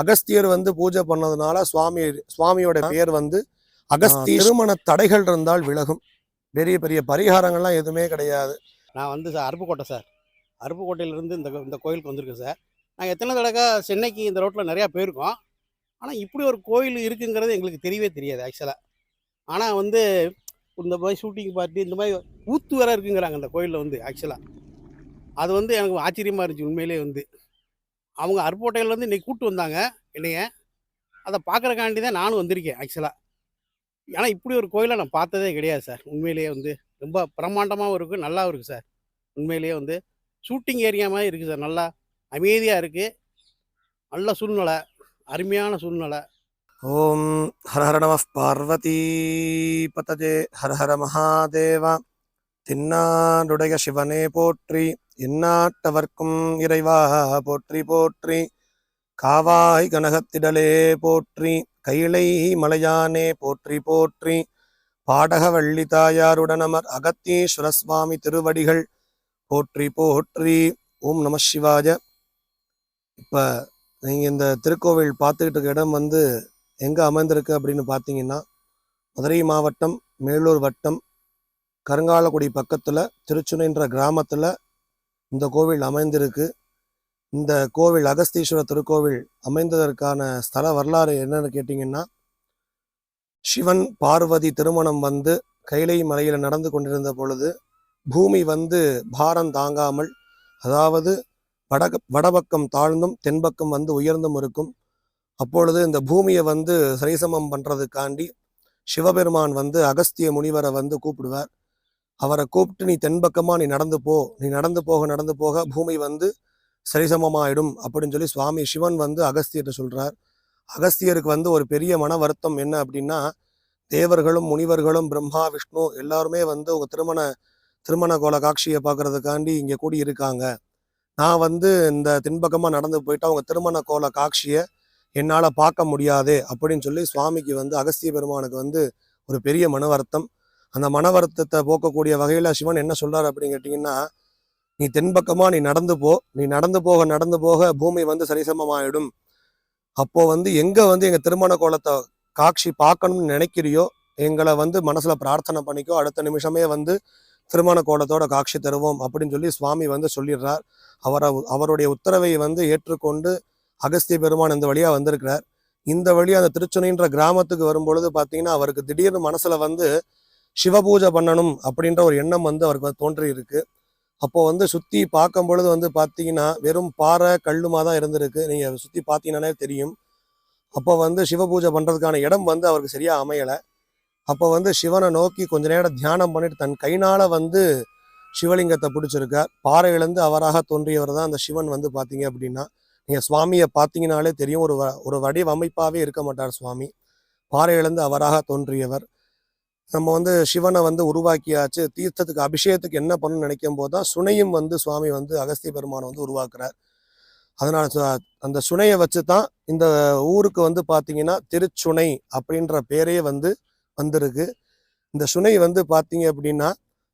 அகஸ்தியர் வந்து பூஜை பண்ணதுனால சுவாமி சுவாமியோட பெயர் வந்து அகஸ்தி திருமண தடைகள் இருந்தால் விலகும். பெரிய பெரிய பரிகாரங்கள்லாம் எதுவுமே கிடையாது. நான் வந்து சார் அருப்புக்கோட்டை சார். அருப்புக்கோட்டையிலேருந்து இந்த இந்த கோயிலுக்கு வந்திருக்கேன் சார். நாங்கள் எத்தனை தடவை சென்னைக்கு இந்த ரோட்டில் நிறையா போயிருக்கோம். ஆனால் இப்படி ஒரு கோயில் இருக்குங்கிறது எங்களுக்கு தெரியவே தெரியாது ஆக்சுவலாக ஆனால் வந்து இந்த மாதிரி ஷூட்டிங் பார்ட்டி இந்த மாதிரி ஊத்து வேற இருக்குங்கிறாங்க அந்த கோயிலில் வந்து ஆக்சுவலாக அது வந்து எனக்கு ஆச்சரியமாக இருந்துச்சு உண்மையிலேயே வந்து. அவங்க அருப்போட்டையிலேருந்து இன்றைக்கி கூப்பிட்டு வந்தாங்க என்னைய. அதை பார்க்குறக்காண்டி தான் நானும் வந்திருக்கேன் ஆக்சுவலாக ஏன்னா இப்படி ஒரு கோயிலை நான் பார்த்ததே கிடையாது சார் உண்மையிலேயே வந்து ரொம்ப பிரம்மாண்டமாகவும் இருக்குது நல்லாவும் இருக்குது சார் உண்மையிலேயே வந்து ஷூட்டிங் ஏரியா மாதிரி இருக்குது சார் நல்லா அமைதியாக இருக்குது நல்ல சூழ்நிலை அருமையான சூழ்நிலை. ஓம் ஹர நம பார்வதி பதஜே. ஹர ஹர மகாதேவா. தென்னாடுடைய சிவனே போற்றி. எந்நாட்டவர்க்கும் இறைவா போற்றி போற்றி. காவாய் கனகத்திடலே போற்றி. கைலை மலையானே போற்றி போற்றி. பாடகவள்ளி தாயாருடன் தாயாருடனமர் அகத்தீஸ்வர சுவாமி திருவடிகள் போற்றி போற்றி. ஓம் நம சிவாஜ இப்போ நீங்கள் இந்த திருக்கோவில் பார்த்துக்கிட்டு இருக்க இடம் வந்து எங்கே அமைந்திருக்கு அப்படின்னு பார்த்தீங்கன்னா மதுரை மாவட்டம் மேலூர் வட்டம் கருங்காலக்குடி பக்கத்தில் திருச்சுனைன்ற கிராமத்தில் இந்த கோவில் அமைந்திருக்கு. இந்த கோவில் அகஸ்தீஸ்வர திருக்கோவில் அமைந்ததற்கான ஸ்தல வரலாறு என்னன்னு கேட்டிங்கன்னா சிவன் பார்வதி திருமணம் வந்து கைலை மலையில் நடந்து கொண்டிருந்த பொழுது பூமி வந்து பாரம் தாங்காமல் அதாவது வடக வடபக்கம் தாழ்ந்தும் தென்பக்கம் வந்து உயர்ந்தும் இருக்கும். அப்பொழுது இந்த பூமியை வந்து சரிசமம் பண்ணுறதுக்காண்டி சிவபெருமான் வந்து அகஸ்திய முனிவரை வந்து கூப்பிடுவார். அவரை கூப்பிட்டு நீ தென்பக்கமாக நீ நடந்து போ. நீ நடந்து போக நடந்து போக பூமி வந்து சரிசமமாயிடும் அப்படின்னு சொல்லி சுவாமி சிவன் வந்து அகஸ்தியர்கிட்ட சொல்கிறார் அகஸ்தியருக்கு வந்து ஒரு பெரிய மன வருத்தம் என்ன அப்படின்னா தேவர்களும் முனிவர்களும் பிரம்மா விஷ்ணு எல்லாருமே வந்து உங்கள் திருமண திருமண கோல காட்சியை பார்க்கறதுக்காண்டி இங்கே கூடி இருக்காங்க நான் வந்து இந்த தென்பக்கமாக நடந்து போயிட்டா அவங்க திருமண கோல காட்சியை என்னால் பார்க்க முடியாது அப்படின்னு சொல்லி சுவாமிக்கு வந்து அகஸ்திய பெருமானுக்கு வந்து ஒரு பெரிய மன வருத்தம். அந்த மன வருத்தத்தை போக்கக்கூடிய வகையில் சிவன் என்ன சொல்கிறார் அப்படின்னு கேட்டிங்கன்னா நீ தென்பக்கமாக நீ நடந்து போ. நீ நடந்து போக நடந்து போக பூமி வந்து சரிசமமாயிடும். அப்போ வந்து எங்கே வந்து எங்கள் திருமண கோலத்தை காட்சி பார்க்கணும்னு நினைக்கிறியோ எங்களை வந்து மனசில் பிரார்த்தனை பண்ணிக்கோ. அடுத்த நிமிஷமே வந்து திருமண கோலத்தோட காட்சி தருவோம் அப்படின்னு சொல்லி சுவாமி வந்து சொல்லிடுறார். அவரை அவருடைய உத்தரவை வந்து ஏற்றுக்கொண்டு அகஸ்திய பெருமான் இந்த வழியாக வந்திருக்கிறார். இந்த வழி அந்த திருச்சுனைன்ற கிராமத்துக்கு வரும்பொழுது பார்த்தீங்கன்னா அவருக்கு திடீர்னு மனசில் வந்து சிவபூஜை பண்ணணும் அப்படின்ற ஒரு எண்ணம் வந்து அவருக்கு வந்து தோன்றி இருக்கு அப்போ வந்து சுத்தி பார்க்கும் பொழுது வந்து பார்த்தீங்கன்னா வெறும் பாறை கல்லுமா தான் இருந்திருக்கு. நீங்க சுத்தி பார்த்தீங்கன்னாலே தெரியும். அப்போ வந்து சிவபூஜை பண்றதுக்கான இடம் வந்து அவருக்கு சரியா அமையலை. அப்போ வந்து சிவனை நோக்கி கொஞ்ச நேரம் தியானம் பண்ணிட்டு தன் கைனால் வந்து சிவலிங்கத்தை பிடிச்சிருக்கார். பாறையிலேருந்து அவராக தோன்றியவர் தான் அந்த சிவன் வந்து பார்த்தீங்க அப்படின்னா நீங்கள் சுவாமியை பார்த்தீங்கனாலே தெரியும். ஒரு வ- ஒரு வடிவமைப்பாகவே இருக்க மாட்டார் சுவாமி. பாறையிலேருந்து அவராக தோன்றியவர். நம்ம வந்து சிவனை வந்து உருவாக்கியாச்சு தீர்த்தத்துக்கு அபிஷேகத்துக்கு என்ன பண்ணணும்னு நினைக்கும் போது தான் சுனையும் வந்து சுவாமி வந்து அகஸ்திய பெருமானை வந்து உருவாக்குறார். அதனால் அந்த சுனையை வச்சு தான் இந்த ஊருக்கு வந்து பார்த்தீங்கன்னா திருச்சுனை அப்படின்ற பேரே வந்து வந்திருக்கு. இந்த சுனை வந்து பார்த்தீங்க அப்படின்னா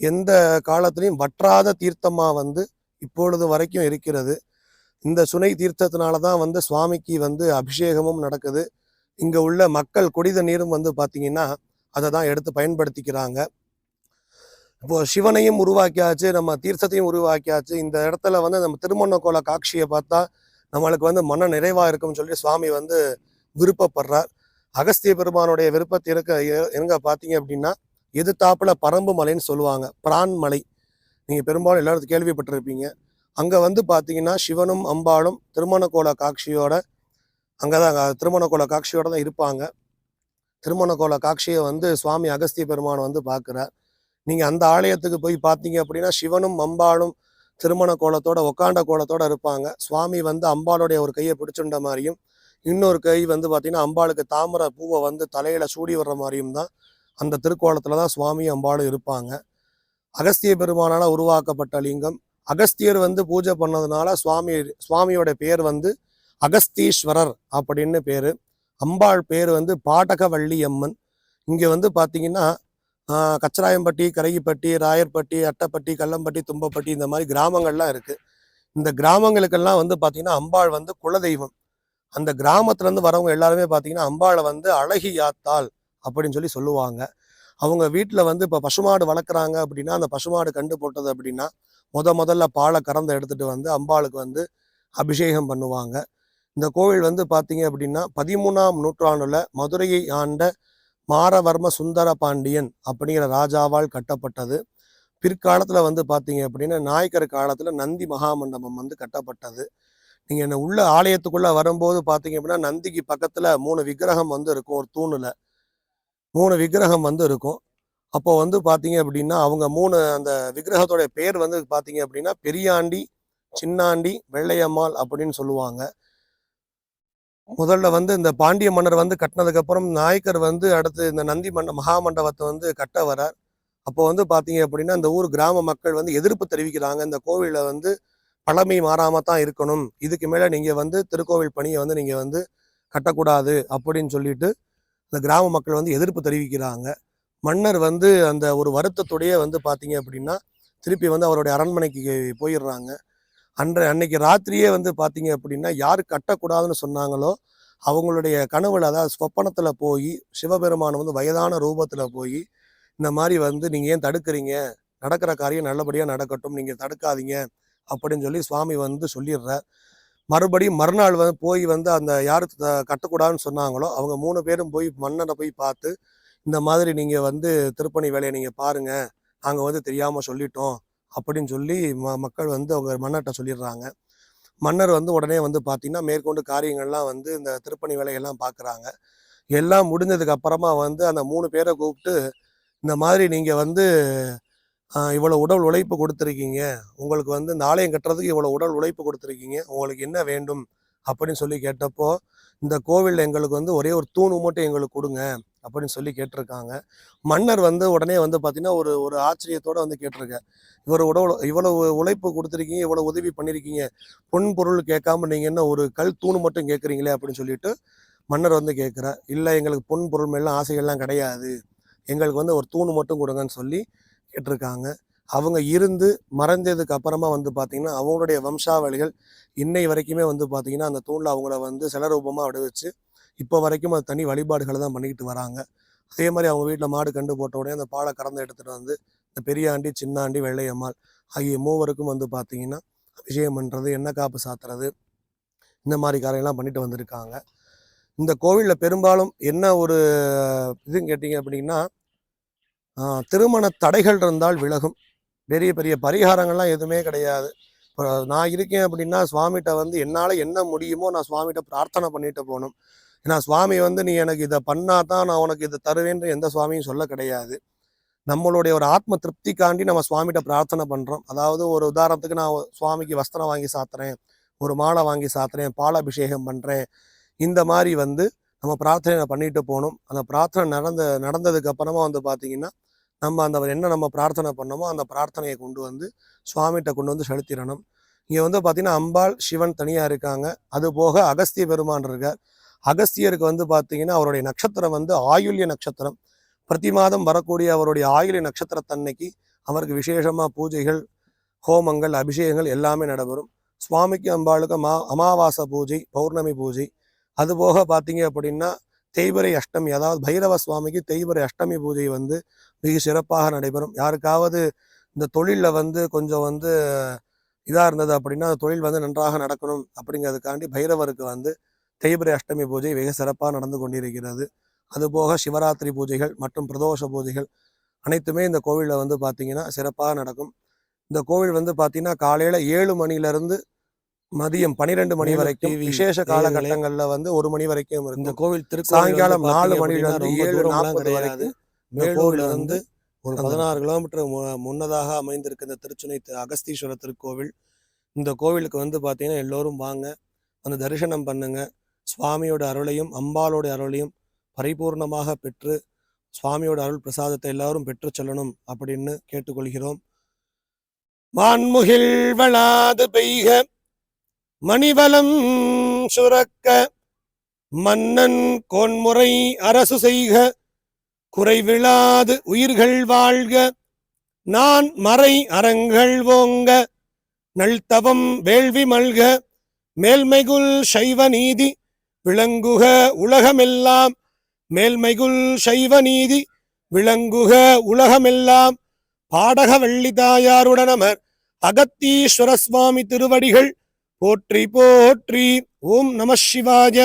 எந்த காலத்திலையும் வற்றாத தீர்த்தமாக வந்து இப்பொழுது வரைக்கும் இருக்கிறது. இந்த சுனை தீர்த்தத்தினால தான் வந்து சுவாமிக்கு வந்து அபிஷேகமும் நடக்குது. இங்கே உள்ள மக்கள் குடித நீரும் வந்து பார்த்தீங்கன்னா அதை தான் எடுத்து பயன்படுத்திக்கிறாங்க. இப்போ சிவனையும் உருவாக்கியாச்சு நம்ம தீர்த்தத்தையும் உருவாக்கியாச்சு. இந்த இடத்துல வந்து நம்ம திருமணக்கோல காட்சியை பார்த்தா நம்மளுக்கு வந்து மன நிறைவா இருக்கும்னு சொல்லி சுவாமி வந்து விருப்பப்படுறார். அகஸ்திய பெருமானுடைய விருப்பத்தை இருக்க எங்க பார்த்தீங்க அப்படின்னா எதிர்த்தாப்புல பரம்பு மலைன்னு சொல்லுவாங்க பிரான் மலை. நீங்க பெரும்பாலும் எல்லாரும் கேள்விப்பட்டிருப்பீங்க. அங்க வந்து பார்த்தீங்கன்னா சிவனும் அம்பாளும் திருமணக்கோல காட்சியோட அங்கதான் அங்க திருமண காட்சியோட தான் இருப்பாங்க. திருமண கோல காட்சியை வந்து சுவாமி அகஸ்திய பெருமான் வந்து பார்க்குறார். நீங்கள் அந்த ஆலயத்துக்கு போய் பார்த்தீங்க அப்படின்னா சிவனும் அம்பாளும் திருமண கோலத்தோட உக்காண்ட கோலத்தோட இருப்பாங்க. சுவாமி வந்து அம்பாளுடைய ஒரு கையை பிடிச்சுண்ட மாதிரியும் இன்னொரு கை வந்து பார்த்தீங்கன்னா அம்பாளுக்கு தாமரை பூவை வந்து தலையில் சூடி வர்ற மாதிரியும் தான் அந்த திருக்கோலத்தில் தான் சுவாமி அம்பாளும் இருப்பாங்க. அகஸ்திய பெருமானால் உருவாக்கப்பட்ட லிங்கம். அகஸ்தியர் வந்து பூஜை பண்ணதுனால சுவாமி சுவாமியோட பேர் வந்து அகஸ்தீஸ்வரர் அப்படின்னு பேர். அம்பாள் பேர் வந்து பாடகவள்ளி அம்மன் இங்கே வந்து பார்த்தீங்கன்னா கச்சராயம்பட்டி கரையிப்பட்டி ராயர்பட்டி அட்டப்பட்டி கல்லம்பட்டி தும்பப்பட்டி இந்த மாதிரி கிராமங்கள்லாம் இருக்குது இந்த கிராமங்களுக்கெல்லாம் வந்து பார்த்திங்கன்னா அம்பாள் வந்து குலதெய்வம். அந்த கிராமத்துலேருந்து வரவங்க எல்லாருமே பார்த்தீங்கன்னா அம்பாளை வந்து அழகி யாத்தாள் அப்படின்னு சொல்லி சொல்லுவாங்க. அவங்க வீட்டில் வந்து இப்போ பசுமாடு வளர்க்குறாங்க அப்படின்னா அந்த பசுமாடு கண்டு போட்டது அப்படின்னா முத முதல்ல பாலை கறந்து எடுத்துகிட்டு வந்து அம்பாளுக்கு வந்து அபிஷேகம் பண்ணுவாங்க. இந்த கோவில் வந்து பார்த்தீங்க அப்படின்னா பதிமூணாம் நூற்றாண்டுல மதுரையை ஆண்ட மாரவர்ம சுந்தர பாண்டியன் அப்படிங்கிற ராஜாவால் கட்டப்பட்டது. பிற்காலத்தில் வந்து பார்த்தீங்க அப்படின்னா நாயக்கர் காலத்தில் நந்தி மகாமண்டபம் வந்து கட்டப்பட்டது. நீங்கள் என்ன உள்ள ஆலயத்துக்குள்ளே வரும்போது பார்த்தீங்க அப்படின்னா நந்திக்கு பக்கத்தில் மூணு விக்கிரகம் வந்து இருக்கும் ஒரு தூணில். மூணு விக்கிரகம் வந்து இருக்கும். அப்போ வந்து பார்த்தீங்க அப்படின்னா அவங்க மூணு அந்த விக்கிரகத்தோடைய பேர் வந்து பார்த்தீங்க அப்படின்னா பெரியாண்டி சின்னாண்டி வெள்ளையம்மாள் அப்படின்னு சொல்லுவாங்க. முதல்ல வந்து இந்த பாண்டிய மன்னர் வந்து கட்டினதுக்கப்புறம் நாயக்கர் வந்து அடுத்து இந்த நந்தி மண்ட மகாமண்டபத்தை வந்து கட்ட வரார். அப்போ வந்து பார்த்தீங்க அப்படின்னா இந்த ஊர் கிராம மக்கள் வந்து எதிர்ப்பு தெரிவிக்கிறாங்க. இந்த கோவிலை வந்து பழமை மாறாமல் தான் இருக்கணும். இதுக்கு மேலே நீங்கள் வந்து திருக்கோவில் பணியை வந்து நீங்கள் வந்து கட்டக்கூடாது அப்படின்னு சொல்லிட்டு இந்த கிராம மக்கள் வந்து எதிர்ப்பு தெரிவிக்கிறாங்க. மன்னர் வந்து அந்த ஒரு வருத்தத்துடைய வந்து பார்த்தீங்க அப்படின்னா திருப்பி வந்து அவருடைய அரண்மனைக்கு போயிடுறாங்க. அன்றை அன்னைக்கு ராத்திரியே வந்து பார்த்தீங்க அப்படின்னா யார் கட்டக்கூடாதுன்னு சொன்னாங்களோ அவங்களுடைய கனவுல அதாவது சொப்பனத்தில் போய் சிவபெருமான் வந்து வயதான ரூபத்தில் போய் இந்த மாதிரி வந்து நீங்கள் ஏன் தடுக்கிறீங்க? நடக்கிற காரியம் நல்லபடியாக நடக்கட்டும் நீங்கள் தடுக்காதீங்க அப்படின்னு சொல்லி சுவாமி வந்து சொல்லிடுறார். மறுபடியும் மறுநாள் வந்து போய் வந்து அந்த யார் த- கட்டக்கூடாதுன்னு சொன்னாங்களோ அவங்க மூணு பேரும் போய் மன்னனை போய் பார்த்து இந்த மாதிரி நீங்கள் வந்து திருப்பணி வேலையை நீங்கள் பாருங்கள் நாங்கள் வந்து தெரியாமல் சொல்லிட்டோம் அப்படின்னு சொல்லி ம மக்கள் வந்து அவங்க மன்னர்கிட்ட சொல்லிடுறாங்க. மன்னர் வந்து உடனே வந்து பார்த்திங்கன்னா மேற்கொண்டு காரியங்கள்லாம் வந்து இந்த திருப்பணி வேலையெல்லாம் பார்க்குறாங்க எல்லாம் முடிஞ்சதுக்கு அப்புறமா வந்து அந்த மூணு பேரை கூப்பிட்டு இந்த மாதிரி நீங்கள் வந்து இவ்வளோ உடல் உழைப்பு கொடுத்துருக்கீங்க. உங்களுக்கு வந்து இந்த ஆலயம் கட்டுறதுக்கு இவ்வளோ உடல் உழைப்பு கொடுத்துருக்கீங்க. உங்களுக்கு என்ன வேண்டும்? அப்படின்னு சொல்லி கேட்டப்போ இந்த கோவில் எங்களுக்கு வந்து ஒரே ஒரு தூண் மட்டும் எங்களுக்கு கொடுங்க. அப்படின்னு சொல்லி கேட்டிருக்காங்க. மன்னர் வந்து உடனே வந்து பார்த்தீங்கன்னா ஒரு ஒரு ஆச்சரியத்தோடு வந்து கேட்டிருக்கேன் இவர் உடவு இவ்வளவு உழைப்பு கொடுத்துருக்கீங்க இவ்வளோ உதவி பண்ணியிருக்கீங்க. பொன் பொருள் கேட்காம நீங்கள் என்ன ஒரு கல் தூணு மட்டும் கேட்குறீங்களே அப்படின்னு சொல்லிட்டு மன்னர் வந்து கேட்குறார். இல்லை எங்களுக்கு பொன் பொருள் மேலாம் ஆசைகள்லாம் கிடையாது. எங்களுக்கு வந்து ஒரு தூணு மட்டும் கொடுங்கன்னு சொல்லி கேட்டிருக்காங்க. அவங்க இருந்து மறைந்ததுக்கு அப்புறமா வந்து பார்த்திங்கன்னா அவங்களுடைய வம்சாவளிகள் இன்னை வரைக்குமே வந்து பார்த்தீங்கன்னா அந்த தூணில் அவங்கள வந்து சிலரூபமாக விடுவிச்சு இப்போ வரைக்கும் அது தனி வழிபாடுகளை தான் பண்ணிக்கிட்டு வராங்க. அதே மாதிரி அவங்க வீட்டில் மாடு கண்டு போட்ட உடனே அந்த பாலை கறந்து எடுத்துகிட்டு வந்து இந்த பெரியாண்டி சின்னாண்டி வெள்ளையம்மாள் ஆகிய மூவருக்கும் வந்து பார்த்தீங்கன்னா அபிஷேகம் பண்ணுறது எண்ணெய் காப்பு சாத்துறது இந்த மாதிரி காரியெல்லாம் பண்ணிட்டு வந்திருக்காங்க. இந்த கோவிலில் பெரும்பாலும் என்ன ஒரு இதுன்னு கேட்டிங்க அப்படின்னா ஆஹ், திருமண தடைகள் இருந்தால் விலகும். பெரிய பெரிய பரிகாரங்கள்லாம் எதுவுமே கிடையாது. இப்போ நான் இருக்கேன் அப்படின்னா சுவாமிகிட்ட வந்து என்னால் என்ன முடியுமோ நான் சுவாமிகிட்ட பிரார்த்தனை பண்ணிட்டு போகணும். ஏன்னா சுவாமி வந்து நீ எனக்கு இதை பண்ணா தான் நான் உனக்கு இதை தருவேன்னு எந்த சுவாமியும் சொல்ல கிடையாது. நம்மளுடைய ஒரு ஆத்ம திருப்திக்காண்டி நம்ம சுவாமிகிட்ட பிரார்த்தனை பண்ணுறோம் அதாவது ஒரு உதாரணத்துக்கு நான் சுவாமிக்கு வஸ்திரம் வாங்கி சாத்துறேன் ஒரு மாலை வாங்கி சாத்துறேன் பாலாபிஷேகம் பண்ணுறேன் இந்த மாதிரி வந்து நம்ம பிரார்த்தனை பண்ணிட்டு போகணும். அந்த பிரார்த்தனை நடந்த நடந்ததுக்கு அப்புறமா வந்து பார்த்தீங்கன்னா நம்ம அந்த என்ன நம்ம பிரார்த்தனை பண்ணோமோ அந்த பிரார்த்தனையை கொண்டு வந்து சுவாமிகிட்ட கொண்டு வந்து செலுத்திடணும். இங்கே வந்து பார்த்தீங்கன்னா அம்பாள் சிவன் தனியாக இருக்காங்க. அது போக அகஸ்திய பெருமான் இருக்கார். அகஸ்தியருக்கு வந்து பார்த்தீங்கன்னா அவருடைய நட்சத்திரம் வந்து ஆயுள்ய நட்சத்திரம். பிரதி மாதம் வரக்கூடிய அவருடைய ஆயுள்ய நட்சத்திரத்தன்னைக்கு அவருக்கு விசேஷமாக பூஜைகள் ஹோமங்கள் அபிஷேகங்கள் எல்லாமே நடைபெறும். சுவாமிக்கு அம்பாளுக்கு மா அமாவாசை பூஜை பௌர்ணமி பூஜை. அதுபோக பார்த்தீங்க அப்படின்னா தேய்பிரை அஷ்டமி அதாவது பைரவ சுவாமிக்கு தேய்பிரை அஷ்டமி பூஜை வந்து மிக சிறப்பாக நடைபெறும். யாருக்காவது இந்த தொழிலில் வந்து கொஞ்சம் வந்து இதாக இருந்தது அப்படின்னா அந்த தொழில் வந்து நன்றாக நடக்கணும் அப்படிங்கிறதுக்காண்டி பைரவருக்கு வந்து தேய்பிரை அஷ்டமி பூஜை வெகு சிறப்பாக நடந்து கொண்டிருக்கிறது. அதுபோக சிவராத்திரி பூஜைகள் மற்றும் பிரதோஷ பூஜைகள் அனைத்துமே இந்த கோவிலில் வந்து பார்த்தீங்கன்னா சிறப்பாக நடக்கும். இந்த கோவில் வந்து பார்த்தீங்கன்னா காலையில் ஏழு மணிலேருந்து மதியம் பன்னிரெண்டு மணி வரைக்கும் விசேஷ காலகட்டங்கள்ல வந்து ஒரு மணி வரைக்கும் இந்த இருக்கும். கோவில் திருக்கோவில் சாயங்காலம் நாலு பார்த்தீங்க மணில அப்படின்னா இருந்து ரொம்ப ஏழு நாற்பது கிடையாது. வரைக்கும் இந்த கோவில் இருந்து வந்து ஒரு பதினாறு கிலோமீட்டர் முன்னதாக அமைந்திருக்க இந்த திருச்சுனை அகஸ்தீஸ்வரர் திருக்கோவில். இந்த கோவிலுக்கு வந்து பார்த்தீங்கன்னா எல்லோரும் வாங்க வந்து தரிசனம் பண்ணுங்க. சுவாமியோட அருளையும் அம்பாளோட அருளையும் பரிபூர்ணமாக பெற்று சுவாமியோட அருள் பிரசாதத்தை எல்லாரும் பெற்று செல்லணும் அப்படின்னு கேட்டுக்கொள்கிறோம். மான்முகில் வளாது பெய்க மணிவலம் சுரக்க மன்னன் கோன்முறை அரசு செய்க குறைவிழாது உயிர்கள் வாழ்க நான் மறை அறங்கள் ஓங்க நல்தவம் வேள்வி மல்க மேல்மைகுல் சைவ நீதி விளங்குக உலகமெல்லாம் மேல்மைகுல் சைவ நீதி விளங்குக உலகமெல்லாம் பாடக வள்ளி தாயாருடனமர் அகத்தீஸ்வர சுவாமி திருவடிகள் போற்றி போற்றி. ஓம் நம சிவாய.